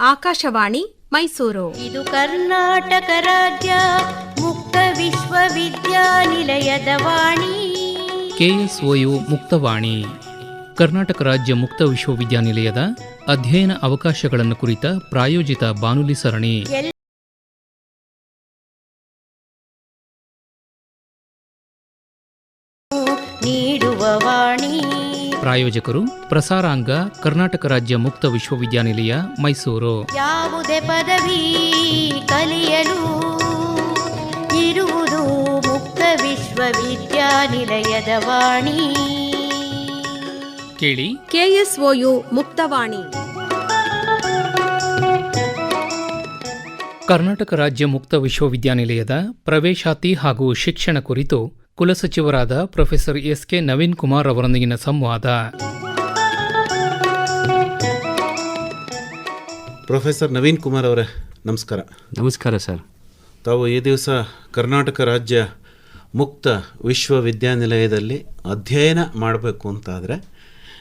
ಆಕಾಶವಾಣಿ ಮೈಸೂರು. ಇದು ಕರ್ನಾಟಕ ರಾಜ್ಯ ಮುಕ್ತ ವಿಶ್ವವಿದ್ಯಾನಿಲಯದ ವಾಣಿ. ಕೆಎಸ್ಒಯು ಮುಕ್ತವಾಣಿ. ಕರ್ನಾಟಕ ರಾಜ್ಯ ಮುಕ್ತ ವಿಶ್ವವಿದ್ಯಾನಿಲಯದ ಅಧ್ಯಯನ ಅವಕಾಶಗಳನ್ನು ಕುರಿತ ಪ್ರಾಯೋಜಿತ ಬಾನುಲಿ ಸರಣಿ. ಪ್ರಾಯೋಜಕರು ಪ್ರಸಾರಾಂಗ ಕರ್ನಾಟಕ ರಾಜ್ಯ ಮುಕ್ತ ವಿಶ್ವವಿದ್ಯಾನಿಲಯ ಮೈಸೂರು. ಯಾವುದೇ ಪದವಿ ಕಲಿಯಲು ಇರುವುದು ಮುಕ್ತ ವಿಶ್ವವಿದ್ಯಾನಿಲಯದ ವಾಣಿ. ಕೇಳಿ. ಕೆಎಸ್ಒಯು ಮುಕ್ತವಾಣಿ ಕರ್ನಾಟಕ ರಾಜ್ಯ ಮುಕ್ತ ವಿಶ್ವವಿದ್ಯಾನಿಲಯದ ಪ್ರವೇಶಾತಿ ಹಾಗೂ ಶಿಕ್ಷಣ ಕುರಿತು ಕುಲಸಚಿವರಾದ professor S K Naveen Kumar ಅವರೊಂದಿಗಿನ ಸಂವಾದ. ಪ್ರೊಫೆಸರ್ ನವೀನ್ ಕುಮಾರ್ ಅವರೇ ನಮಸ್ಕಾರ. ನಮಸ್ಕಾರ ಸರ್. ತಾವು ಈ ದಿವಸ ಕರ್ನಾಟಕ ರಾಜ್ಯ ಮುಕ್ತ ವಿಶ್ವವಿದ್ಯಾನಿಲಯದಲ್ಲಿ ಅಧ್ಯಯನ ಮಾಡಬೇಕು ಅಂತಾದರೆ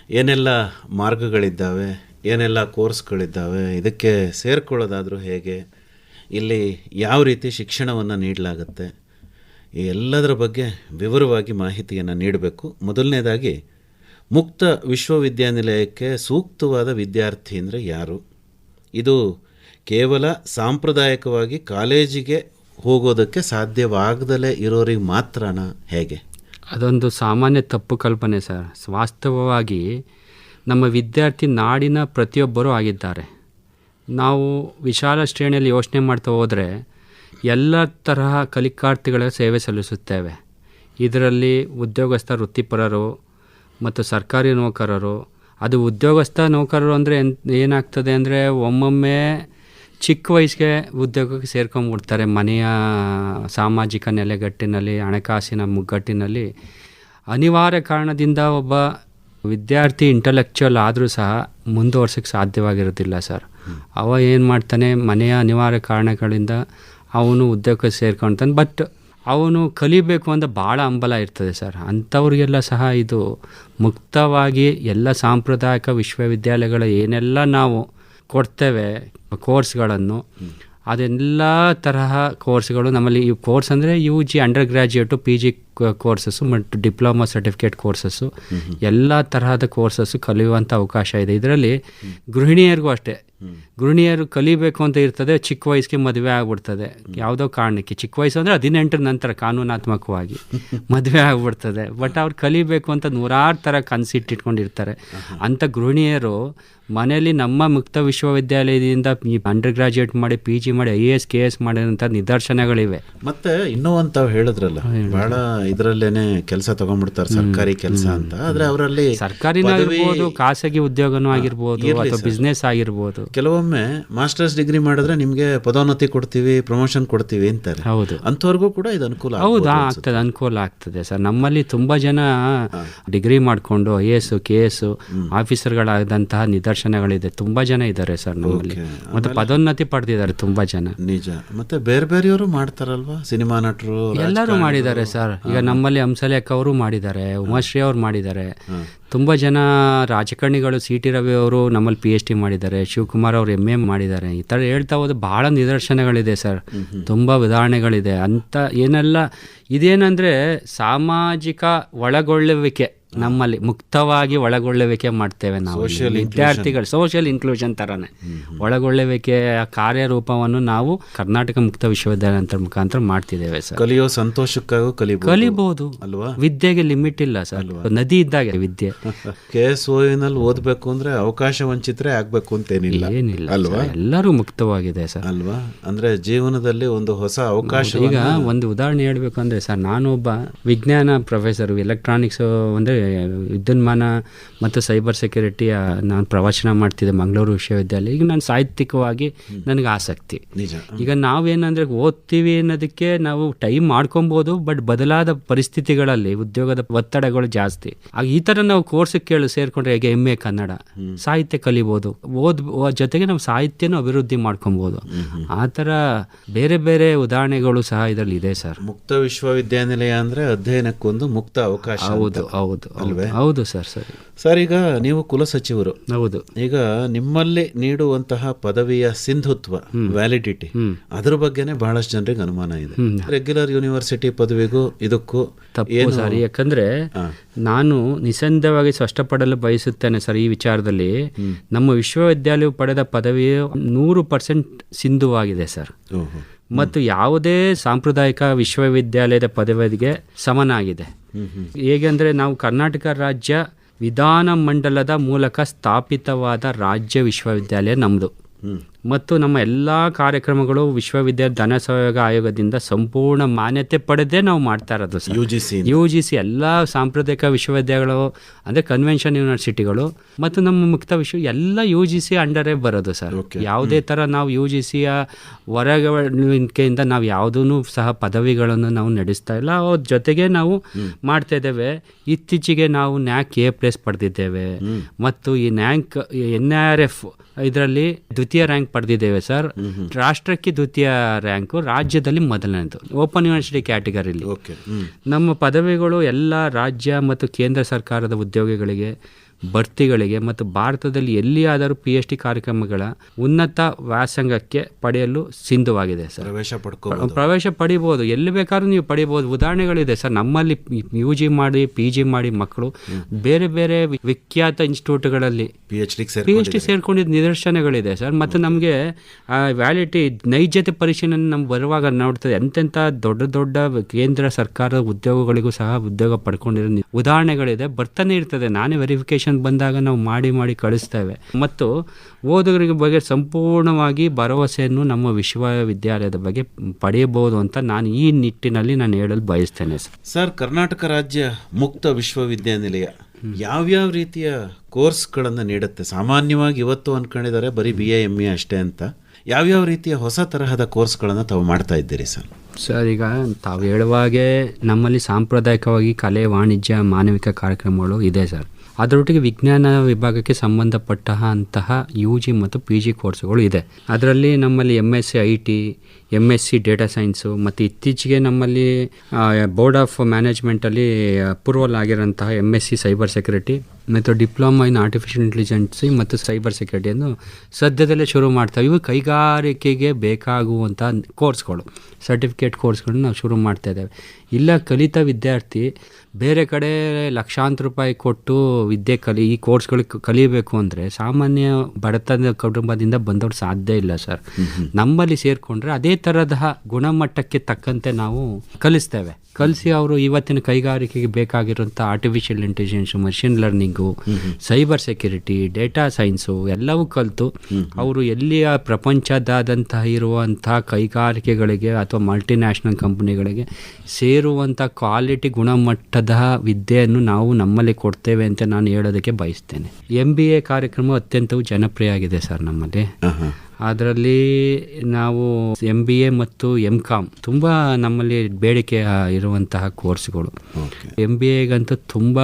ಏನೆಲ್ಲ ಮಾರ್ಗಗಳಿದ್ದಾವೆ ಏನೆಲ್ಲ ಕೋರ್ಸ್ಗಳಿದ್ದಾವೆ ಇದಕ್ಕೆ ಸೇರ್ಕೊಳ್ಳೋದಾದರೂ ಹೇಗೆ ಇಲ್ಲಿ ಯಾವ ರೀತಿ ಶಿಕ್ಷಣವನ್ನು ನೀಡಲಾಗುತ್ತೆ ಎಲ್ಲದರ ಬಗ್ಗೆ ವಿವರವಾಗಿ ಮಾಹಿತಿಯನ್ನು ನೀಡಬೇಕು. ಮೊದಲನೇದಾಗಿ, ಮುಕ್ತ ವಿಶ್ವವಿದ್ಯಾನಿಲಯಕ್ಕೆ ಸೂಕ್ತವಾದ ವಿದ್ಯಾರ್ಥಿ ಅಂದರೆ ಯಾರು? ಇದು ಕೇವಲ ಸಾಂಪ್ರದಾಯಿಕವಾಗಿ ಕಾಲೇಜಿಗೆ ಹೋಗೋದಕ್ಕೆ ಸಾಧ್ಯವಾಗದಲೇ ಇರೋರಿಗೆ ಮಾತ್ರನಾ? ಹೇಗೆ? ಅದೊಂದು ಸಾಮಾನ್ಯ ತಪ್ಪು ಕಲ್ಪನೆ ಸರ್. ವಾಸ್ತವವಾಗಿ ನಮ್ಮ ವಿದ್ಯಾರ್ಥಿ ನಾಡಿನ ಪ್ರತಿಯೊಬ್ಬರೂ ಆಗಿದ್ದಾರೆ. ನಾವು ವಿಶಾಲ ಶ್ರೇಣಿಯಲ್ಲಿ ಯೋಚನೆ ಮಾಡ್ತಾ ಹೋದರೆ ಎಲ್ಲ ತರಹ ಕಲಿಕಾರ್ಥಿಗಳ ಸೇವೆ ಸಲ್ಲಿಸುತ್ತೇವೆ. ಇದರಲ್ಲಿ ಉದ್ಯೋಗಸ್ಥ ವೃತ್ತಿಪರರು ಮತ್ತು ಸರ್ಕಾರಿ ನೌಕರರು. ಅದು ಉದ್ಯೋಗಸ್ಥ ನೌಕರರು ಅಂದರೆ ಏನಾಗ್ತದೆ ಅಂದರೆ ಒಮ್ಮೊಮ್ಮೆ ಚಿಕ್ಕ ವಯಸ್ಸಿಗೆ ಉದ್ಯೋಗಕ್ಕೆ ಸೇರ್ಕೊಂಡ್ಬಿಡ್ತಾರೆ. ಮನೆಯ ಸಾಮಾಜಿಕ ನೆಲೆಗಟ್ಟಿನಲ್ಲಿ ಹಣಕಾಸಿನ ಮುಗ್ಗಟ್ಟಿನಲ್ಲಿ. ಅನಿವಾರ್ಯ ಕಾರಣದಿಂದ ಒಬ್ಬ ವಿದ್ಯಾರ್ಥಿ ಇಂಟಲೆಕ್ಚುಯಲ್ ಆದರೂ ಸಹ ಮುಂದುವರ್ಸೋಕ್ಕೆ ಸಾಧ್ಯವಾಗಿರೋದಿಲ್ಲ ಸರ್. ಅವ ಏನು ಮಾಡ್ತಾನೆ ಮನೆಯ ಅನಿವಾರ್ಯ ಕಾರಣಗಳಿಂದ ಅವನು ಉದ್ಯೋಗಕ್ಕೆ ಸೇರ್ಕೊಳ್ತಾನೆ ಬಟ್ ಅವನು ಕಲಿಬೇಕು ಅಂತ ಭಾಳ ಹಂಬಲ ಇರ್ತದೆ ಸರ್ ಅಂಥವ್ರಿಗೆಲ್ಲ ಸಹ ಇದು ಮುಕ್ತವಾಗಿ ಎಲ್ಲ ಸಾಂಪ್ರದಾಯಿಕ ವಿಶ್ವವಿದ್ಯಾಲಯಗಳ ಏನೆಲ್ಲ ನಾವು ಕೊಡ್ತೇವೆ ಕೋರ್ಸ್ಗಳನ್ನು ಅದೆಲ್ಲ ತರಹ ಕೋರ್ಸ್ಗಳು ನಮ್ಮಲ್ಲಿ ಈ ಕೋರ್ಸ್ ಅಂದರೆ U G undergraduate P G courses ಮತ್ತು ಡಿಪ್ಲೊಮಾ ಸರ್ಟಿಫಿಕೇಟ್ ಕೋರ್ಸಸ್ಸು ಎಲ್ಲ ತರಹದ ಕೋರ್ಸಸ್ಸು ಕಲಿಯುವಂಥ ಅವಕಾಶ ಇದೆ. ಇದರಲ್ಲಿ ಗೃಹಿಣಿಯರಿಗೂ ಅಷ್ಟೇ. ಗೃಹಿಣಿಯರು ಕಲಿಬೇಕು ಅಂತ ಇರ್ತದೆ ಚಿಕ್ಕ ವಯಸ್ಸಿಗೆ ಮದುವೆ ಆಗ್ಬಿಡ್ತದೆ. ಯಾವುದೋ ಕಾರಣಕ್ಕೆ. ಚಿಕ್ಕ ವಯಸ್ಸು ಅಂದರೆ ಹದಿನೆಂಟರ ನಂತರ ಕಾನೂನಾತ್ಮಕವಾಗಿ ಮದುವೆ ಆಗ್ಬಿಡ್ತದೆ. ಬಟ್ ಅವ್ರು ಕಲಿಬೇಕು ಅಂತ ನೂರಾರು ಥರ ಕನಸಿಟ್ಟಿಟ್ಕೊಂಡಿರ್ತಾರೆ. ಅಂಥ ಗೃಹಿಣಿಯರು ಮನೆಯಲ್ಲಿ ನಮ್ಮ ಮುಕ್ತ ವಿಶ್ವವಿದ್ಯಾಲಯದಿಂದ ಅಂಡರ್ ಗ್ರಾಜುಯೇಟ್ ಮಾಡಿ ಪಿ ಜಿ ಮಾಡಿ I A S K S ಮಾಡಿದಂಥ ನಿದರ್ಶನಗಳಿವೆ. ಮತ್ತೆ ಇನ್ನೂ ಅಂತ ತಾವು ಹೇಳಿದ್ರಲ್ಲ ಬಹಳ ಇದರಲ್ಲೇನೆ ಕೆಲಸ ತಗೊಂಡ್ಬಿಡ್ತಾರೆ ಸರ್ಕಾರಿ ಕೆಲಸ ಅಂತ. ಆದ್ರೆ ಅವರಲ್ಲಿ ಸರ್ಕಾರಿನೂ ಆಗಿರ್ಬೋದು ಖಾಸಗಿ ಉದ್ಯೋಗನೂ ಆಗಿರ್ಬೋದು ಅಥವಾ. ಬಿಸ್ನೆಸ್ ಆಗಿರ್ಬೋದು. ಕೆಲವೊಮ್ಮೆ ಮಾಸ್ಟರ್ಸ್ ಡಿಗ್ರಿ ಮಾಡಿದ್ರೆ ನಿಮಗೆ ಪದೋನ್ನತಿ ಕೊಡ್ತೀವಿ ಪ್ರಮೋಷನ್ ಕೊಡ್ತೀವಿ ಅಂತಾರೆ. ಹೌದು. ಅಂಥವ್ರಿಗೂ ಕೂಡ ಇದು ಅನುಕೂಲ ಹೌದು ಆಗ್ತದೆ ಅನುಕೂಲ ಆಗ್ತದೆ ಸರ್. ನಮ್ಮಲ್ಲಿ ತುಂಬಾ ಜನ ಡಿಗ್ರಿ ಮಾಡಿಕೊಂಡು ಐ ಎಸ್ ಕೆ ಎಸ್ ಆಫೀಸರ್ಗಳಾದಂತಹ ನಿದರ್ಶನಗಳಿದೆ ತುಂಬಾ ಜನ ಇದ್ದಾರೆ ಸರ್ ನಮ್ಮಲ್ಲಿ. ಮತ್ತು ಪದೋನ್ನತಿ ಪಡೆದಿದ್ದಾರೆ ತುಂಬಾ ಜನ. ನಿಜ. ಮತ್ತೆ ಬೇರೆ ಬೇರೆಯವರು ಮಾಡ್ತಾರಲ್ವಾ? ಸಿನಿಮಾ ನಟರು ಎಲ್ಲರೂ ಮಾಡಿದ್ದಾರೆ ಸರ್. ಈಗ ನಮ್ಮಲ್ಲಿ ಹಂಸಲೇಖ ಅವರು ಮಾಡಿದ್ದಾರೆ ಉಮಾಶ್ರೀ ಅವರು ಮಾಡಿದ್ದಾರೆ. ತುಂಬಾ ಜನ ರಾಜಕಾರಣಿಗಳು ಸಿ ಟಿ ರವಿ ಅವರು ನಮ್ಮಲ್ಲಿ ಪಿ ಎಚ್ ಡಿ ಮಾಡಿದ್ದಾರೆ ಶಿವಕುಮಾರ್ ಅವರು ಎಂ ಎ ಮಾಡಿದ್ದಾರೆ. ಈ ಥರ ಹೇಳ್ತಾ ಹೋದ್ರೆ ಭಾಳ ನಿದರ್ಶನಗಳಿದೆ ಸರ್. ತುಂಬ ಉದಾಹರಣೆಗಳಿದೆ. ಅಂತ ಏನೆಲ್ಲ ಇದೇನಂದ್ರೆ ಸಾಮಾಜಿಕ ಒಳಗೊಳ್ಳುವಿಕೆ. ನಮ್ಮಲ್ಲಿ ಮುಕ್ತವಾಗಿ ಒಳಗೊಳ್ಳುವಿಕೆ ಮಾಡ್ತೇವೆ ನಾವು. ವಿದ್ಯಾರ್ಥಿಗಳು ಸೋಷಿಯಲ್ ಇನ್ಕ್ಲೂಷನ್ ಥರನೇ ಒಳಗೊಳ್ಳುವಿಕೆಯ ಕಾರ್ಯರೂಪವನ್ನು ನಾವು ಕರ್ನಾಟಕ ಮುಕ್ತ ವಿಶ್ವವಿದ್ಯಾಲಯ ಅಂತ ಮುಖಾಂತರ ಮಾಡ್ತಿದ್ದೇವೆ ಸರ್. ಕಲಿಯೋ ಸಂತೋಷಕ್ಕಾಗೂ ಕಲಿಬಹುದು ಕಲಿಬಹುದು ಅಲ್ವಾ? ವಿದ್ಯೆಗೆ ಲಿಮಿಟ್ ಇಲ್ಲ ಸರ್. ನದಿ ಇದ್ದಾಗೆ ವಿದ್ಯೆ. ಕೆ ಎಸ್ನಲ್ಲಿ ಓದ್ಬೇಕು ಅಂದ್ರೆ ಅವಕಾಶ ವಂಚಿತರೆ ಆಗ್ಬೇಕು ಅಂತ ಏನಿಲ್ಲ ಅಲ್ವಾ? ಎಲ್ಲರೂ ಮುಕ್ತವಾಗಿದೆ ಸರ್. ಅಲ್ವಾ? ಅಂದ್ರೆ ಜೀವನದಲ್ಲಿ ಒಂದು ಹೊಸ ಅವಕಾಶ ಈಗ ಒಂದು ಉದಾಹರಣೆ ಹೇಳ್ಬೇಕು ಅಂದ್ರೆ ಸರ್ ನಾನೊಬ್ಬ ವಿಜ್ಞಾನ ಪ್ರೊಫೆಸರ್ ಎಲೆಕ್ಟ್ರಾನಿಕ್ಸ್ ಅಂದ್ರೆ ವಿದ್ಯುನ್ಮಾನ ಮತ್ತು ಸೈಬರ್ ಸೆಕ್ಯೂರಿಟಿ ನಾನು ಪ್ರವಚನ ಮಾಡ್ತಿದ್ದೆ ಮಂಗಳೂರು ವಿಶ್ವವಿದ್ಯಾಲಯ. ಈಗ ನಾನು ಸಾಹಿತ್ಯಿಕವಾಗಿ ನನಗೆ ಆಸಕ್ತಿ. ಈಗ ನಾವೇನಂದ್ರೆ ಓದ್ತೀವಿ ಅನ್ನೋದಕ್ಕೆ ನಾವು ಟೈಮ್ ಮಾಡ್ಕೊಬೋದು ಬಟ್ ಬದಲಾದ ಪರಿಸ್ಥಿತಿಗಳಲ್ಲಿ ಉದ್ಯೋಗದ ಒತ್ತಡಗಳು ಜಾಸ್ತಿ. ಆಗ ಈ ಥರ ನಾವು ಕೋರ್ಸ್ ಕೇಳಿ ಸೇರ್ಕೊಂಡ್ರೆ ಹೇಗೆ ಎಂ ಎ ಕನ್ನಡ ಸಾಹಿತ್ಯ ಕಲಿಬೋದು. ಓದ್ ಜೊತೆಗೆ ನಾವು ಸಾಹಿತ್ಯನೂ ಅಭಿವೃದ್ಧಿ ಮಾಡ್ಕೊಬೋದು. ಆ ಥರ ಬೇರೆ ಬೇರೆ ಉದಾಹರಣೆಗಳು ಸಹ ಇದರಲ್ಲಿ ಇದೆ ಸರ್. ಮುಕ್ತ ವಿಶ್ವವಿದ್ಯಾನಿಲಯ ಅಂದ್ರೆ ಅಧ್ಯಯನಕ್ಕೊಂದು ಮುಕ್ತ ಅವಕಾಶ. ಹೌದು ಹೌದು. ಹೌದು ಹೌದು ಸರ್ ಸರಿ. ಸರ್ ಈಗ ನೀವು ಕುಲಸಚಿವರು ಹೌದು. ಈಗ ನಿಮ್ಮಲ್ಲಿ ನೀಡುವಂತಹ ಪದವಿಯ ಸಿಂಧುತ್ವ ವ್ಯಾಲಿಡಿಟಿ ಅದ್ರ ಬಗ್ಗೆನೇ ಬಹಳಷ್ಟು ಜನರಿಗೆ ಅನುಮಾನ ಇದೆ. ರೆಗ್ಯುಲರ್ ಯೂನಿವರ್ಸಿಟಿ ಪದವಿಗೂ ಇದಕ್ಕೂ ತಪ್ಪು ಸರ್. ಯಾಕಂದ್ರೆ ನಾನು ನಿಸ್ಸಂದೇಹವಾಗಿ ಸ್ಪಷ್ಟಪಡಲು ಬಯಸುತ್ತೇನೆ ಸರ್ ಈ ವಿಚಾರದಲ್ಲಿ. ನಮ್ಮ ವಿಶ್ವವಿದ್ಯಾಲಯವು ಪಡೆದ ಪದವಿಯು ನೂರು ಪರ್ಸೆಂಟ್ ಸಿಂಧುವಾಗಿದೆ ಸರ್. ಮತ್ತು ಯಾವುದೇ ಸಾಂಪ್ರದಾಯಿಕ ವಿಶ್ವವಿದ್ಯಾಲಯದ ಪದವಿಗೆ ಸಮನಾಗಿದೆ. ಹೇಗೆಂದರೆ ನಾವು ಕರ್ನಾಟಕ ರಾಜ್ಯ ವಿಧಾನ ಮಂಡಲದ ಮೂಲಕ ಸ್ಥಾಪಿತವಾದ ರಾಜ್ಯ ವಿಶ್ವವಿದ್ಯಾಲಯ ನಮ್ಮದು ಮತ್ತು ನಮ್ಮ ಎಲ್ಲ ಕಾರ್ಯಕ್ರಮಗಳು ವಿಶ್ವವಿದ್ಯಾಲಯ ಧನ ಸಹಯೋಗ ಆಯೋಗದಿಂದ ಸಂಪೂರ್ಣ ಮಾನ್ಯತೆ ಪಡೆದೇ ನಾವು ಮಾಡ್ತಾ ಇರೋದು sir. U G C U G C ಎಲ್ಲ ಸಾಂಪ್ರದಾಯಿಕ ವಿಶ್ವವಿದ್ಯಾಲಯಗಳು ಅಂದರೆ ಕನ್ವೆನ್ಷನ್ ಯೂನಿವರ್ಸಿಟಿಗಳು ಮತ್ತು ನಮ್ಮ ಮುಕ್ತ ವಿಶ್ವ ಎಲ್ಲ ಯು ಜಿ ಸಿ ಅಂಡರೇ ಬರೋದು ಸರ್. ಯಾವುದೇ ಥರ ನಾವು ಯು ಜಿ ಸಿಯ ಹೊರಗಿಂದ ನಾವು ಯಾವುದೂ ಸಹ ಪದವಿಗಳನ್ನು ನಾವು ನಡೆಸ್ತಾ ಇಲ್ಲ. ಅವ್ರ ಜೊತೆಗೆ ನಾವು ಮಾಡ್ತಾ ಇದ್ದೇವೆ. ಇತ್ತೀಚೆಗೆ ನಾವು ನ್ಯಾಕ್ ಎ ಪ್ಲೇಸ್ ಪಡೆದಿದ್ದೇವೆ. ಮತ್ತು ಈ ನ್ಯಾಂಕ್ ಎನ್ ಆರ್ ಎಫ್ ಇದರಲ್ಲಿ ದ್ವಿತೀಯ ರ್ಯಾಂಕ್ ಪಡೆದಿದ್ದೇವೆ ಸರ್. ರಾಷ್ಟ್ರಕ್ಕೆ ದ್ವಿತೀಯ ರ್ಯಾಂಕು ರಾಜ್ಯದಲ್ಲಿ ಮೊದಲನೇದು. ಓಪನ್ ಯೂನಿವರ್ಸಿಟಿ ಕ್ಯಾಟಗರಿಲಿ ಓಕೆ ನಮ್ಮ ಪದವಿಗಳು ಎಲ್ಲ ರಾಜ್ಯ ಮತ್ತು ಕೇಂದ್ರ ಸರ್ಕಾರದ ಉದ್ಯೋಗಿಗಳಿಗೆ ಭರ್ತಿಗಳಿಗೆ ಮತ್ತು ಭಾರತದಲ್ಲಿ ಎಲ್ಲಿಯಾದರೂ ಪಿ ಎಚ್ ಡಿ ಕಾರ್ಯಕ್ರಮಗಳ ಉನ್ನತ ವ್ಯಾಸಂಗಕ್ಕೆ ಪಡೆಯಲು ಸಿಂಧುವಾಗಿದೆ ಸರ್. ಪ್ರವೇಶ ಪಡ್ಕೊಂಡು ಪ್ರವೇಶ ಪಡಿಬೋದು. ಎಲ್ಲಿ ಬೇಕಾದ್ರೂ ನೀವು ಪಡಿಬೋದು. ಉದಾಹರಣೆಗಳಿದೆ ಸರ್. ನಮ್ಮಲ್ಲಿ ಯು ಜಿ ಮಾಡಿ ಪಿ ಜಿ ಮಾಡಿ ಮಕ್ಕಳು ಬೇರೆ ಬೇರೆ ವಿಖ್ಯಾತ ಇನ್ಸ್ಟಿಟ್ಯೂಟ್ಗಳಲ್ಲಿ P H D P H D ಸೇರ್ಕೊಂಡಿದ್ದ ನಿದರ್ಶನಗಳಿದೆ ಸರ್. ಮತ್ತು ನಮಗೆ ವ್ಯಾಲಿಟಿ ನೈಜತೆ ಪರಿಶೀಲನೆ ನಮ್ಗೆ ಬರುವಾಗ ನೋಡ್ತದೆ. ಎಂತೆಂಥ ದೊಡ್ಡ ದೊಡ್ಡ ಕೇಂದ್ರ ಸರ್ಕಾರದ ಉದ್ಯೋಗಗಳಿಗೂ ಸಹ ಉದ್ಯೋಗ ಪಡ್ಕೊಂಡಿರೋ ಉದಾಹರಣೆಗಳಿದೆ. ಬರ್ತಾನೆ ಇರ್ತದೆ. ನಾನೇ ವೆರಿಫಿಕೇಶನ್ ಬಂದಾಗ ನಾವು ಮಾಡಿ ಮಾಡಿ ಕಳಿಸ್ತೇವೆ. ಮತ್ತು ಓದುಗರಿಗೆ ಬಗ್ಗೆ ಸಂಪೂರ್ಣವಾಗಿ ಭರವಸೆಯನ್ನು ನಮ್ಮ ವಿಶ್ವವಿದ್ಯಾಲಯದ ಬಗ್ಗೆ ಪಡೆಯಬಹುದು ಅಂತ ನಾನು ಈ ನಿಟ್ಟಿನಲ್ಲಿ ನಾನು ಹೇಳಲು ಬಯಸ್ತೇನೆ ಸರ್. ಸರ್ ಕರ್ನಾಟಕ ರಾಜ್ಯ ಮುಕ್ತ ವಿಶ್ವವಿದ್ಯಾನಿಲಯ ಯಾವ್ಯಾವ ರೀತಿಯ ಕೋರ್ಸ್ಗಳನ್ನು ನೀಡುತ್ತೆ? ಸಾಮಾನ್ಯವಾಗಿ ಇವತ್ತು ಅನ್ಕೊಂಡಿದ್ದಾರೆ ಬರೀ ಬಿ ಎ ಎಂ ಎ ಅಷ್ಟೇ ಅಂತ. ಯಾವ್ಯಾವ ರೀತಿಯ ಹೊಸ ತರಹದ ಕೋರ್ಸ್ಗಳನ್ನು ತಾವು ಮಾಡ್ತಾ ಇದ್ದೀರಿ ಸರ್? ಸರ್ ಈಗ ತಾವು ಹೇಳುವಾಗೆ ನಮ್ಮಲ್ಲಿ ಸಾಂಪ್ರದಾಯಿಕವಾಗಿ ಕಲೆ ವಾಣಿಜ್ಯ ಮಾನವಿಕ ಕಾರ್ಯಕ್ರಮಗಳು ಇದೆ ಸರ್. ಅದರೊಟ್ಟಿಗೆ ವಿಜ್ಞಾನ ವಿಭಾಗಕ್ಕೆ ಸಂಬಂಧಪಟ್ಟ ಅಂತಹ ಯು ಜಿ ಮತ್ತು ಪಿ ಜಿ ಕೋರ್ಸ್ಗಳು ಇದೆ. ಅದರಲ್ಲಿ ನಮ್ಮಲ್ಲಿ M S C I T M S C data science ಮತ್ತು ಇತ್ತೀಚೆಗೆ ನಮ್ಮಲ್ಲಿ ಬೋರ್ಡ್ ಆಫ್ ಮ್ಯಾನೇಜ್ಮೆಂಟಲ್ಲಿ approval ಆಗಿರೋಂತಹ M S C cyber security ಮತ್ತು ಡಿಪ್ಲೊಮಾ ಇನ್ ಆರ್ಟಿಫಿಷಿಯಲ್ ಇಂಟೆಲಿಜೆನ್ಸಿ ಮತ್ತು ಸೈಬರ್ ಸೆಕ್ಯೂರಿಟಿಯನ್ನು ಸದ್ಯದಲ್ಲೇ ಶುರು ಮಾಡ್ತಾವೆ ಇವು. ಕೈಗಾರಿಕೆಗೆ ಬೇಕಾಗುವಂಥ ಕೋರ್ಸ್ಗಳು ಸರ್ಟಿಫಿಕೇಟ್ ಕೋರ್ಸ್ಗಳನ್ನ ನಾವು ಶುರು ಮಾಡ್ತಾ ಇದ್ದೇವೆ. ಇಲ್ಲ ಕಲಿತ ವಿದ್ಯಾರ್ಥಿ ಬೇರೆ ಕಡೆ ಲಕ್ಷಾಂತರ ರೂಪಾಯಿ ಕೊಟ್ಟು ವಿದ್ಯೆ ಕಲಿ ಈ ಕೋರ್ಸ್ಗಳು ಕಲಿಯಬೇಕು ಅಂದರೆ ಸಾಮಾನ್ಯ ಬಡತನ ಕುಟುಂಬದಿಂದ ಬಂದವ್ರು ಸಾಧ್ಯ ಇಲ್ಲ ಸರ್. ನಮ್ಮಲ್ಲಿ ಸೇರಿಕೊಂಡ್ರೆ ಅದೇ ಥರದ ಗುಣಮಟ್ಟಕ್ಕೆ ತಕ್ಕಂತೆ ನಾವು ಕಲಿಸ್ತೇವೆ. ಕಲಿಸಿ ಅವರು ಇವತ್ತಿನ ಕೈಗಾರಿಕೆಗೆ ಬೇಕಾಗಿರುವಂಥ artificial intelligence machine learning cyber security data science ಎಲ್ಲವೂ ಕಲಿತು ಅವರು ಎಲ್ಲಿಯ ಪ್ರಪಂಚದಾದಂತಹ ಇರುವಂಥ ಕೈಗಾರಿಕೆಗಳಿಗೆ ಅಥವಾ ಮಲ್ಟಿನ್ಯಾಷನಲ್ ಕಂಪ್ನಿಗಳಿಗೆ ಸೇರುವಂಥ ಕ್ವಾಲಿಟಿ ಗುಣಮಟ್ಟದ ವಿದ್ಯೆಯನ್ನು ನಾವು ನಮ್ಮಲ್ಲಿ ಕೊಡ್ತೇವೆ ಅಂತ ನಾನು ಹೇಳೋದಕ್ಕೆ ಬಯಸ್ತೇನೆ. ಎಂ ಬಿ ಎ ಕಾರ್ಯಕ್ರಮ ಅತ್ಯಂತವೂ ಜನಪ್ರಿಯ ಆಗಿದೆ ಸರ್ ನಮ್ಮಲ್ಲಿ. ಅದರಲ್ಲಿ ನಾವು ಎಂ ಬಿ ಎ ಮತ್ತು ಎಂ ಕಾಮ್ ತುಂಬ ನಮ್ಮಲ್ಲಿ ಬೇಡಿಕೆ ಇರುವಂತಹ ಕೋರ್ಸ್ಗಳು. ಎಂ ಬಿ ಎಗಂತೂ ತುಂಬ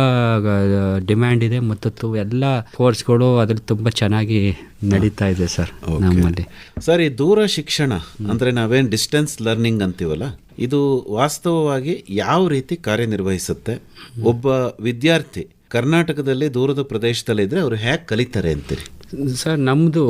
ಡಿಮ್ಯಾಂಡ್ ಇದೆ ಮತ್ತು ಎಲ್ಲ ಕೋರ್ಸ್ಗಳು ಅದ್ರಲ್ಲಿ ತುಂಬ ಚೆನ್ನಾಗಿ ನಡೀತಾ ಇದೆ ಸರ್ ನಮ್ಮಲ್ಲಿ. ಸರ್ ಈ ದೂರ ಶಿಕ್ಷಣ ಅಂದ್ರೆ ನಾವೇನ್ ಡಿಸ್ಟೆನ್ಸ್ ಲರ್ನಿಂಗ್ ಅಂತೀವಲ್ಲ ಇದು ವಾಸ್ತವವಾಗಿ ಯಾವ ರೀತಿ ಕಾರ್ಯನಿರ್ವಹಿಸುತ್ತೆ? ಒಬ್ಬ ವಿದ್ಯಾರ್ಥಿ ಕರ್ನಾಟಕದಲ್ಲಿ ದೂರದ ಪ್ರದೇಶದಲ್ಲಿದ್ರೆ ಅವರು ಹೇಗೆ ಕಲಿತಾರೆ ಅಂತೀರಿ? ಸರ್ ನಮ್ಮದು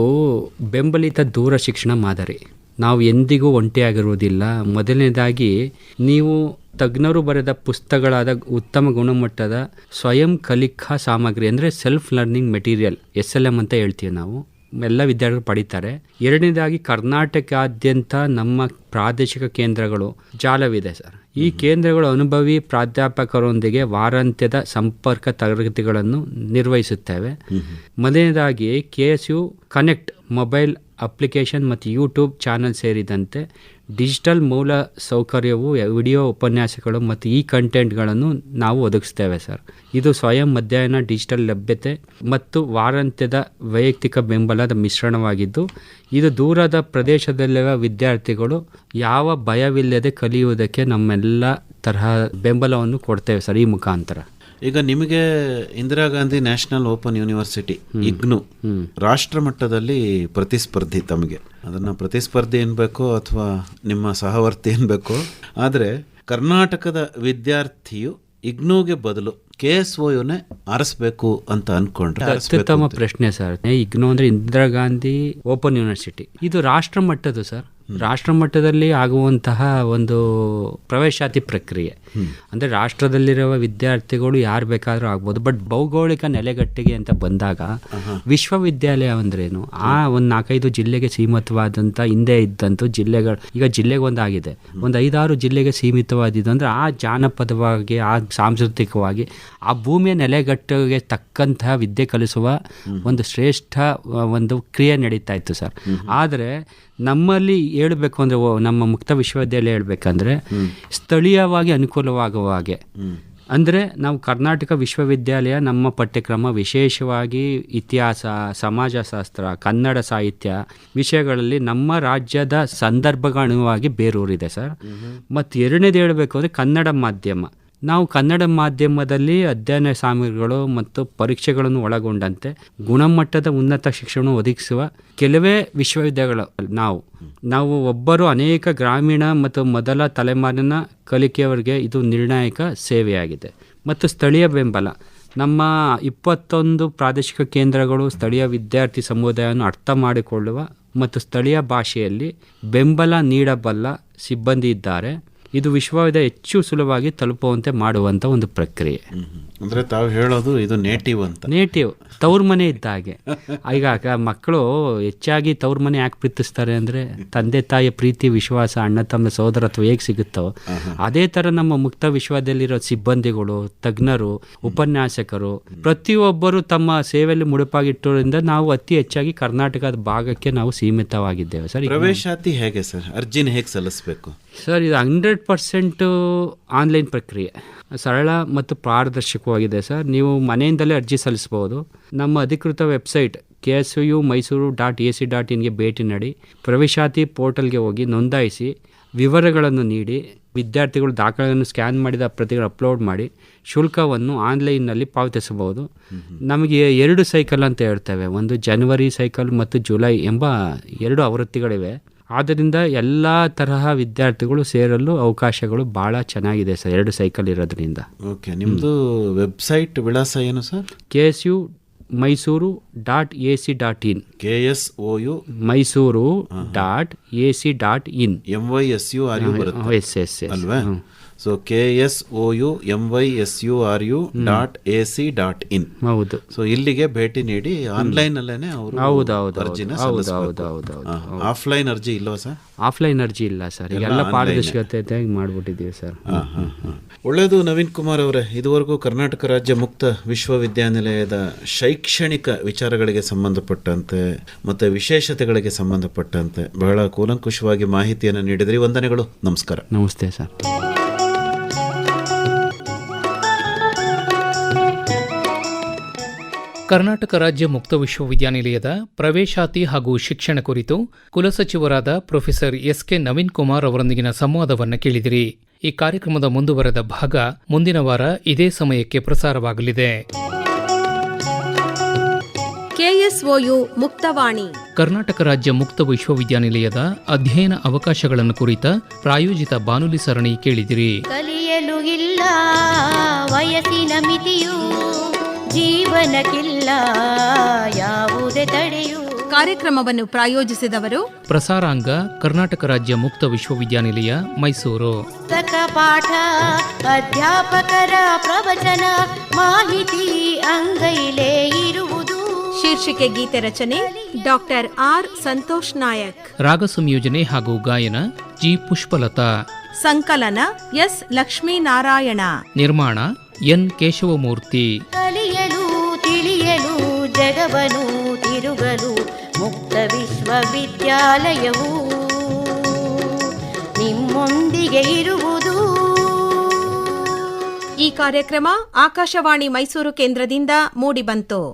ಬೆಂಬಲಿತ ದೂರ ಶಿಕ್ಷಣ ಮಾದರಿ. ನಾವು ಎಂದಿಗೂ ಒಂಟಿಯಾಗಿರುವುದಿಲ್ಲ. ಮೊದಲನೇದಾಗಿ, ನೀವು ತಜ್ಞರು ಬರೆದ ಪುಸ್ತಕಗಳಾದ ಉತ್ತಮ ಗುಣಮಟ್ಟದ ಸ್ವಯಂ ಕಲಿಕಾ ಸಾಮಗ್ರಿ, ಅಂದರೆ self learning material S L M ಅಂತ ಹೇಳ್ತೀವಿ ನಾವು. ಎಲ್ಲ ವಿದ್ಯಾರ್ಥಿಗಳು ಪಡೀತಾರೆ. ಎರಡನೇದಾಗಿ ಕರ್ನಾಟಕದಾದ್ಯಂತ ನಮ್ಮ ಪ್ರಾದೇಶಿಕ ಕೇಂದ್ರಗಳು ಜಾಲವಿದೆ ಸರ್. ಈ ಕೇಂದ್ರಗಳು ಅನುಭವಿ ಪ್ರಾಧ್ಯಾಪಕರೊಂದಿಗೆ ವಾರಾಂತ್ಯದ ಸಂಪರ್ಕ ತರಗತಿಗಳನ್ನು ನಿರ್ವಹಿಸುತ್ತೇವೆ. ಮೊದಲನೇದಾಗಿ K S U connect mobile application ಮತ್ತು ಯೂಟ್ಯೂಬ್ ಚಾನಲ್ ಸೇರಿದಂತೆ ಡಿಜಿಟಲ್ ಮೂಲ ಸೌಕರ್ಯವು ವಿಡಿಯೋ ಉಪನ್ಯಾಸಗಳು ಮತ್ತು ಈ ಕಂಟೆಂಟ್ಗಳನ್ನು ನಾವು ಒದಗಿಸ್ತೇವೆ ಸರ್. ಇದು ಸ್ವಯಂ ಅಧ್ಯಯನ, ಡಿಜಿಟಲ್ ಲಭ್ಯತೆ ಮತ್ತು ವಾರಾಂತ್ಯದ ವೈಯಕ್ತಿಕ ಬೆಂಬಲದ ಮಿಶ್ರಣವಾಗಿದ್ದು, ಇದು ದೂರದ ಪ್ರದೇಶದಲ್ಲಿರುವ ವಿದ್ಯಾರ್ಥಿಗಳು ಯಾವ ಭಯವಿಲ್ಲದೆ ಕಲಿಯುವುದಕ್ಕೆ ನಮ್ಮೆಲ್ಲ ತರಹ ಬೆಂಬಲವನ್ನು ಕೊಡ್ತೇವೆ ಸರ್ ಈ ಮುಖಾಂತರ. ಈಗ ನಿಮಗೆ Indira Gandhi national open university IGNOU ರಾಷ್ಟ್ರ ಮಟ್ಟದಲ್ಲಿ ಪ್ರತಿಸ್ಪರ್ಧಿ ತಮಗೆ. ಅದನ್ನ ಪ್ರತಿಸ್ಪರ್ಧಿ ಏನ್ಬೇಕೋ ಅಥವಾ ನಿಮ್ಮ ಸಹವರ್ತಿ ಏನ್ಬೇಕೋ ಆದರೆ ಕರ್ನಾಟಕದ ವಿದ್ಯಾರ್ಥಿಯು ಇಗ್ನೂಗೆ ಬದಲು ಕೆ ಎಸ್ ಒ ಯುನೇ ಆರಿಸ್ಬೇಕು ಅಂತ ಅನ್ಕೊಂಡ್ರೆ ಅತ್ಯುತ್ತಮ ಪ್ರಶ್ನೆ ಸರ್. ಇಗ್ನೋ ಅಂದ್ರೆ ಇಂದಿರಾ ಗಾಂಧಿ ಓಪನ್ ಯೂನಿವರ್ಸಿಟಿ. ಇದು ರಾಷ್ಟ್ರ ಮಟ್ಟದ್ದು ಸರ್? ರಾಷ್ಟ್ರ ಮಟ್ಟದಲ್ಲಿ ಆಗುವಂತಹ ಒಂದು ಪ್ರವೇಶಾತಿ ಪ್ರಕ್ರಿಯೆ. ಅಂದರೆ ರಾಷ್ಟ್ರದಲ್ಲಿರುವ ವಿದ್ಯಾರ್ಥಿಗಳು ಯಾರು ಬೇಕಾದರೂ ಆಗ್ಬೋದು. ಬಟ್ ಭೌಗೋಳಿಕ ನೆಲೆಗಟ್ಟಿಗೆ ಅಂತ ಬಂದಾಗ ವಿಶ್ವವಿದ್ಯಾಲಯ ಅಂದ್ರೇನು? ಆ ಒಂದು ನಾಲ್ಕೈದು ಜಿಲ್ಲೆಗೆ ಸೀಮಿತವಾದಂಥ ಹಿಂದೆ ಇದ್ದಂಥ ಜಿಲ್ಲೆಗಳು ಈಗ ಜಿಲ್ಲೆಗೆ ಒಂದಾಗಿದೆ ಒಂದು ಐದಾರು ಜಿಲ್ಲೆಗೆ ಸೀಮಿತವಾದಿದ್ದು ಅಂದರೆ ಆ ಜಾನಪದವಾಗಿ ಆ ಸಾಂಸ್ಕೃತಿಕವಾಗಿ ಆ ಭೂಮಿಯ ನೆಲೆಗಟ್ಟಿಗೆ ತಕ್ಕಂತಹ ವಿದ್ಯೆ ಕಲಿಸುವ ಒಂದು ಶ್ರೇಷ್ಠ ಒಂದು ಕ್ರಿಯೆ ನಡೀತಾ ಇತ್ತು ಸರ್. ಆದರೆ ನಮ್ಮಲ್ಲಿ ಹೇಳಬೇಕು ಅಂದರೆ ನಮ್ಮ ಮುಕ್ತ ವಿಶ್ವವಿದ್ಯಾಲಯ ಹೇಳ್ಬೇಕಂದ್ರೆ ಸ್ಥಳೀಯವಾಗಿ ಅನುಕೂಲವಾಗುವ ಹಾಗೆ. ಅಂದರೆ ನಾವು ಕರ್ನಾಟಕ ವಿಶ್ವವಿದ್ಯಾಲಯ ನಮ್ಮ ಪಠ್ಯಕ್ರಮ ವಿಶೇಷವಾಗಿ ಇತಿಹಾಸ ಸಮಾಜಶಾಸ್ತ್ರ ಕನ್ನಡ ಸಾಹಿತ್ಯ ವಿಷಯಗಳಲ್ಲಿ ನಮ್ಮ ರಾಜ್ಯದ ಸಂದರ್ಭಗನುವಾಗಿ ಬೇರೂರಿದೆ ಸರ್. ಮತ್ತು ಎರಡನೇದು ಹೇಳಬೇಕು ಅಂದರೆ ಕನ್ನಡ ಮಾಧ್ಯಮ. ನಾವು ಕನ್ನಡ ಮಾಧ್ಯಮದಲ್ಲಿ ಅಧ್ಯಯನ ಸಾಮಗ್ರಿಗಳು ಮತ್ತು ಪರೀಕ್ಷೆಗಳನ್ನು ಒಳಗೊಂಡಂತೆ ಗುಣಮಟ್ಟದ ಉನ್ನತ ಶಿಕ್ಷಣ ಒದಗಿಸುವ ಕೆಲವೇ ವಿಶ್ವವಿದ್ಯಾಲಯಗಳು ನಾವು. ನಾವು ಒಬ್ಬರು ಅನೇಕ ಗ್ರಾಮೀಣ ಮತ್ತು ಮೊದಲ ತಲೆಮಾರಿನ ಕಲಿಕೆಯವರಿಗೆ ಇದು ನಿರ್ಣಾಯಕ ಸೇವೆಯಾಗಿದೆ. ಮತ್ತು ಸ್ಥಳೀಯ ಬೆಂಬಲ. ನಮ್ಮ ಇಪ್ಪತ್ತೊಂದು ಪ್ರಾದೇಶಿಕ ಕೇಂದ್ರಗಳು ಸ್ಥಳೀಯ ವಿದ್ಯಾರ್ಥಿ ಸಮುದಾಯವನ್ನು ಅರ್ಥ ಮಾಡಿಕೊಳ್ಳುವ ಮತ್ತು ಸ್ಥಳೀಯ ಭಾಷೆಯಲ್ಲಿ ಬೆಂಬಲ ನೀಡಬಲ್ಲ ಸಿಬ್ಬಂದಿ ಇದ್ದಾರೆ. ಇದು ವಿಶ್ವವಿದ್ಯ ಹೆಚ್ಚು ಸುಲಭವಾಗಿ ತಲುಪುವಂತೆ ಮಾಡುವಂಥ ಒಂದು ಪ್ರಕ್ರಿಯೆ. ಅಂದರೆ ತಾವು ಹೇಳೋದು ಇದು ನೇಟಿವ್ ಅಂತ. ನೇಟಿವ್ ತವ್ರ ಮನೆ ಇದ್ದ ಹಾಗೆ. ಈಗ ಮಕ್ಕಳು ಹೆಚ್ಚಾಗಿ ತವ್ರ ಮನೆ ಯಾಕೆ ಪ್ರೀತಿಸ್ತಾರೆ ಅಂದರೆ ತಂದೆ ತಾಯಿಯ ಪ್ರೀತಿ ವಿಶ್ವಾಸ ಅಣ್ಣ ತಮ್ಮ ಸಹೋದರತ್ವ ಹೇಗೆ ಸಿಗುತ್ತೋ ಅದೇ ಥರ ನಮ್ಮ ಮುಕ್ತ ವಿಶ್ವದಲ್ಲಿರೋ ಸಿಬ್ಬಂದಿಗಳು ತಜ್ಞರು ಉಪನ್ಯಾಸಕರು ಪ್ರತಿಯೊಬ್ಬರು ತಮ್ಮ ಸೇವೆಯಲ್ಲಿ ಮುಡುಪಾಗಿಟ್ಟೋದ್ರಿಂದ ನಾವು ಅತಿ ಹೆಚ್ಚಾಗಿ ಕರ್ನಾಟಕದ ಭಾಗಕ್ಕೆ ನಾವು ಸೀಮಿತವಾಗಿದ್ದೇವೆ. ಸರ್ ಪ್ರವೇಶಾತಿ ಹೇಗೆ ಸರ್? ಅರ್ಜಿನ ಹೇಗೆ ಸಲ್ಲಿಸಬೇಕು? ಸರ್ ಇದು ಹಂಡ್ರೆಡ್ ಪರ್ಸೆಂಟು ಆನ್ಲೈನ್ ಪ್ರಕ್ರಿಯೆ. ಸರಳ ಮತ್ತು ಪಾರದರ್ಶಕವಾಗಿದೆ ಸರ್. ನೀವು ಮನೆಯಿಂದಲೇ ಅರ್ಜಿ ಸಲ್ಲಿಸ್ಬೋದು ನಮ್ಮ ಅಧಿಕೃತ website K S U Mysuru dot A C dot ಇನ್ಗೆ ಭೇಟಿ ನೀಡಿ ಪ್ರವೇಶಾತಿ ಪೋರ್ಟಲ್ಗೆ ಹೋಗಿ ನೋಂದಾಯಿಸಿ ವಿವರಗಳನ್ನು ನೀಡಿ ವಿದ್ಯಾರ್ಥಿಗಳು ದಾಖಲೆಯನ್ನು ಸ್ಕ್ಯಾನ್ ಮಾಡಿದ ಪ್ರತಿಗಳು ಅಪ್ಲೋಡ್ ಮಾಡಿ ಶುಲ್ಕವನ್ನು ಆನ್ಲೈನ್ನಲ್ಲಿ ಪಾವತಿಸಬಹುದು. ನಮಗೆ ಎರಡು ಸೈಕಲ್ ಅಂತ ಹೇಳ್ತೇವೆ. ಒಂದು ಜನವರಿ ಸೈಕಲ್ ಮತ್ತು ಜುಲೈ ಎಂಬ ಎರಡು ಆವೃತ್ತಿಗಳಿವೆ. ಆದ್ದರಿಂದ ಎಲ್ಲ ತರಹ ವಿದ್ಯಾರ್ಥಿಗಳು ಸೇರಲು ಅವಕಾಶಗಳು ಭಾಳ ಚೆನ್ನಾಗಿದೆ ಸರ್ ಎರಡು ಸೈಕಲ್ ಇರೋದ್ರಿಂದ. ಓಕೆ ನಿಮ್ಮದು ವೆಬ್ಸೈಟ್ ವಿಳಾಸ ಏನು sir? K S U Mysuru dot A C dot in. K S O U Mysuru dot A C dot in M Y S U R U S S ಅಲ್ವಾ? So K S O U M Y S U R U dot A C dot in ಹೌದು. So ಇಲ್ಲಿಗೆ ಭೇಟಿ ನೀಡಿ online ಅಲ್ಲೇನೆ ಅವರು ಹೌದು, ಹೌದು, ಅರ್ಜಿನ ಹೌದು, ಹೌದು ಹೌದು, ಹೌದು, ಆಫ್ಲೈನ್ ಅರ್ಜಿ ಇಲ್ಲವಾ ಸರ್? ಆಫ್ಲೈನ್ ಅರ್ಜಿ ಇಲ್ಲ ಸರ್. ಎಲ್ಲ ಪಾರದರ್ಶಕತೆ ಮಾಡಿಬಿಟ್ಟಿದ್ದೀವಿ ಸರ್. ಒಳ್ಳೇದು ಹಾ, ಹಾ. ಒಳ್ಳೆಯದು ನವೀನ್ ಕುಮಾರ್ ಅವರೇ. ಇದುವರೆಗೂ ಕರ್ನಾಟಕ ರಾಜ್ಯ ಮುಕ್ತ ವಿಶ್ವವಿದ್ಯಾನಿಲಯದ ಶೈಕ್ಷಣಿಕ ವಿಚಾರಗಳಿಗೆ ಸಂಬಂಧಪಟ್ಟಂತೆ ಮತ್ತೆ ವಿಶೇಷತೆಗಳಿಗೆ ಸಂಬಂಧಪಟ್ಟಂತೆ ಬಹಳ ಕೂಲಂಕುಷವಾಗಿ ಮಾಹಿತಿಯನ್ನು ನೀಡಿದ್ರಿ. ವಂದನೆಗಳು. ನಮಸ್ಕಾರ. ನಮಸ್ತೆ ಸರ್. ಕರ್ನಾಟಕ ರಾಜ್ಯ ಮುಕ್ತ ವಿಶ್ವವಿದ್ಯಾನಿಲಯದ ಪ್ರವೇಶಾತಿ ಹಾಗೂ ಶಿಕ್ಷಣ ಕುರಿತು ಕುಲಸಚಿವರಾದ professor S K Naveen Kumar ಅವರೊಂದಿಗಿನ ಸಂವಾದವನ್ನು ಕೇಳಿದಿರಿ. ಈ ಕಾರ್ಯಕ್ರಮದ ಮುಂದುವರೆದ ಭಾಗ ಮುಂದಿನ ವಾರ ಇದೇ ಸಮಯಕ್ಕೆ ಪ್ರಸಾರವಾಗಲಿದೆ. ಕೆಎಸ್ಒಯು ಮುಕ್ತವಾಣಿ. ಕರ್ನಾಟಕ ರಾಜ್ಯ ಮುಕ್ತ ವಿಶ್ವವಿದ್ಯಾನಿಲಯದ ಅಧ್ಯಯನ ಅವಕಾಶಗಳನ್ನು ಕುರಿತ ಪ್ರಾಯೋಜಿತ ಬಾನುಲಿ ಸರಣಿ ಕೇಳಿದಿರಿ. ಕಲಿಯಲು ಇಲ್ಲ ವಯಸ್ಸಿನ ಮಿತಿಯು ಜೀವನಕ್ಕಿಲ್ಲ ಯಾವುದೇ ತಡೆಯು. ಕಾರ್ಯಕ್ರಮವನ್ನು ಪ್ರಾಯೋಜಿಸಿದವರು ಪ್ರಸಾರಾಂಗ ಕರ್ನಾಟಕ ರಾಜ್ಯ ಮುಕ್ತ ವಿಶ್ವವಿದ್ಯಾನಿಲಯ ಮೈಸೂರು. ಪುಸ್ತಕ ಪಾಠ ಅಧ್ಯಾಪಕರ ಪ್ರವಚನ ಮಾಹಿತಿ ಅಂಗೈಲೇ ಇರುವುದು. ಶೀರ್ಷಿಕೆ ಗೀತೆ ರಚನೆ ಡಾಕ್ಟರ್ ಆರ್ ಸಂತೋಷ್ ನಾಯಕ್. ರಾಗ ಸಂಯೋಜನೆ ಹಾಗೂ ಗಾಯನ ಜಿ ಪುಷ್ಪಲತಾ. ಸಂಕಲನ ಎಸ್ ಲಕ್ಷ್ಮೀನಾರಾಯಣ. ನಿರ್ಮಾಣ ಎನ್ ಕೇಶವಮೂರ್ತಿ. ತಿಳಿಯಲು ಜಗವನು ತಿರುಗಲು ಮುಕ್ತ ವಿಶ್ವವಿದ್ಯಾಲಯವು. ನಿಮ್ಮೊಂದಿಗೆ ಇರುವುದು. ಈ ಕಾರ್ಯಕ್ರಮ ಆಕಾಶವಾಣಿ ಮೈಸೂರು ಕೇಂದ್ರದಿಂದ ಮೂಡಿಬಂತು.